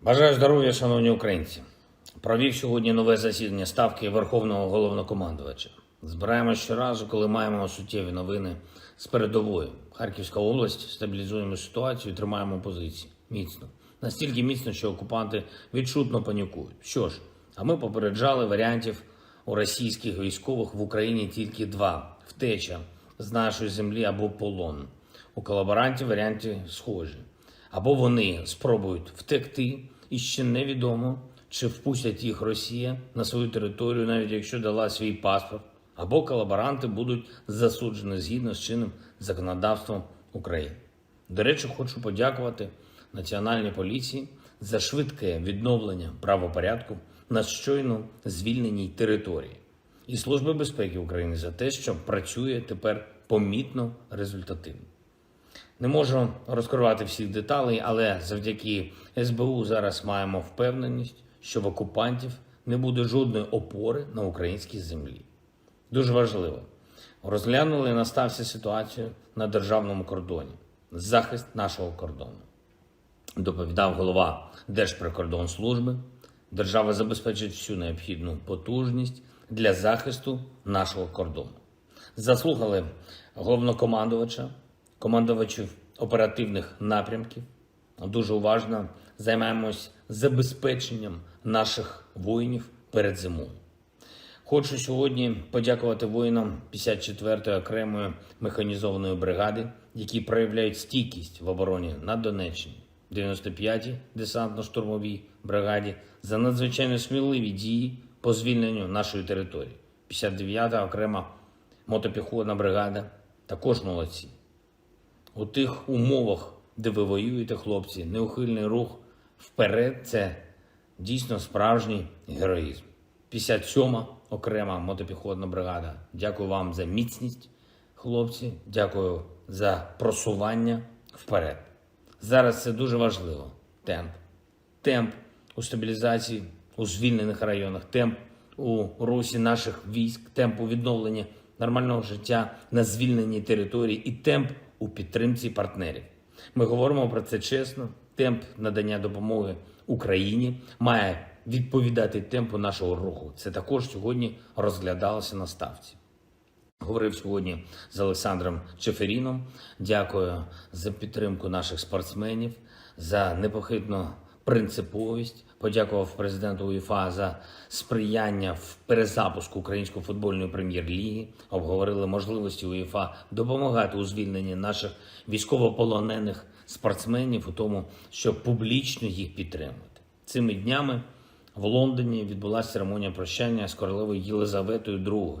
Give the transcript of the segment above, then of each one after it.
Бажаю здоров'я, шановні українці. Провів сьогодні нове засідання ставки Верховного головнокомандувача. Збираємо щоразу, коли маємо суттєві новини з передової. Харківська область стабілізуємо ситуацію, тримаємо позиції міцно. Настільки міцно, що окупанти відчутно панікують. Що ж, а ми попереджали варіантів у російських військових в Україні тільки два: втеча з нашої землі або полон. У колаборантів варіанти схожі. Або вони спробують втекти, і ще невідомо, чи впустять їх Росія на свою територію, навіть якщо дала свій паспорт, або колаборанти будуть засуджені згідно з чинним законодавством України. До речі, хочу подякувати Національній поліції за швидке відновлення правопорядку на щойно звільненій території і Служби безпеки України за те, що працює тепер помітно результативно. Не можу розкривати всіх деталей, але завдяки СБУ зараз маємо впевненість, що в окупантів не буде жодної опори на українській землі. Дуже важливо. Розглянули на ставці ситуацію на державному кордоні, захист нашого кордону. Доповідав голова Держприкордонслужби. Держава забезпечить всю необхідну потужність для захисту нашого кордону. Заслухали головнокомандувача, командувачів оперативних напрямків. Дуже уважно займаємось забезпеченням наших воїнів перед зимою. Хочу сьогодні подякувати воїнам 54-ї окремої механізованої бригади, які проявляють стійкість в обороні на Донеччині, 95-й десантно-штурмовій бригаді за надзвичайно сміливі дії по звільненню нашої території. 59-та окрема мотопіхотна бригада також молодці. У тих умовах, де ви воюєте, хлопці, неухильний рух вперед це дійсно справжній героїзм. 57-ма окрема мотопіхотна бригада. Дякую вам за міцність, хлопці. Дякую за просування вперед. Зараз це дуже важливо. Темп. Темп у стабілізації у звільнених районах, темп у русі наших військ, темп у відновленні нормального життя на звільненій території і темп у підтримці партнерів. Ми говоримо про це чесно. Темп надання допомоги Україні має відповідати темпу нашого руху. Це також сьогодні розглядалося на ставці. Говорив сьогодні з Олександром Чеферіном. Дякую за підтримку наших спортсменів, за непохитну принциповість. Подякував президенту УЄФА за сприяння в перезапуску української футбольної прем'єр-ліги. Обговорили можливості УЄФА допомагати у звільненні наших військовополонених спортсменів у тому, щоб публічно їх підтримувати. Цими днями в Лондоні відбулася церемонія прощання з королевою Єлизаветою II.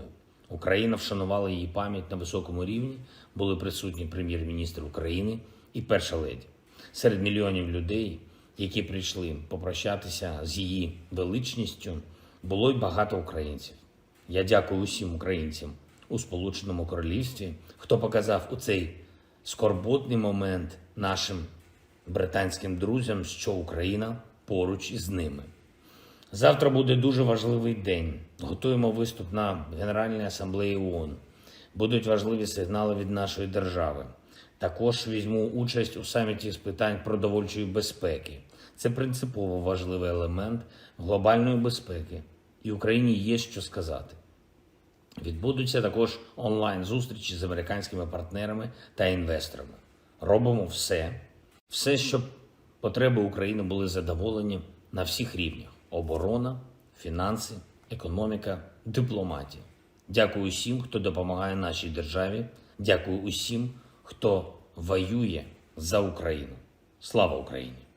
Україна вшанувала її пам'ять на високому рівні. Були присутні прем'єр-міністр України і перша леді. Серед мільйонів людей, які прийшли попрощатися з її величністю, було й багато українців. Я дякую усім українцям у Сполученому Королівстві, хто показав у цей скорботний момент нашим британським друзям, що Україна поруч із ними. Завтра буде дуже важливий день. Готуємо виступ на Генеральній асамблеї ООН. Будуть важливі сигнали від нашої держави. Також візьму участь у саміті з питань продовольчої безпеки. Це принципово важливий елемент глобальної безпеки, і Україні є що сказати. Відбудуться також онлайн-зустрічі з американськими партнерами та інвесторами. Робимо все, все, щоб потреби України були задоволені на всіх рівнях: оборона, фінанси, економіка, дипломатія. Дякую усім, хто допомагає нашій державі. Дякую усім, хто воює за Україну. Слава Україні!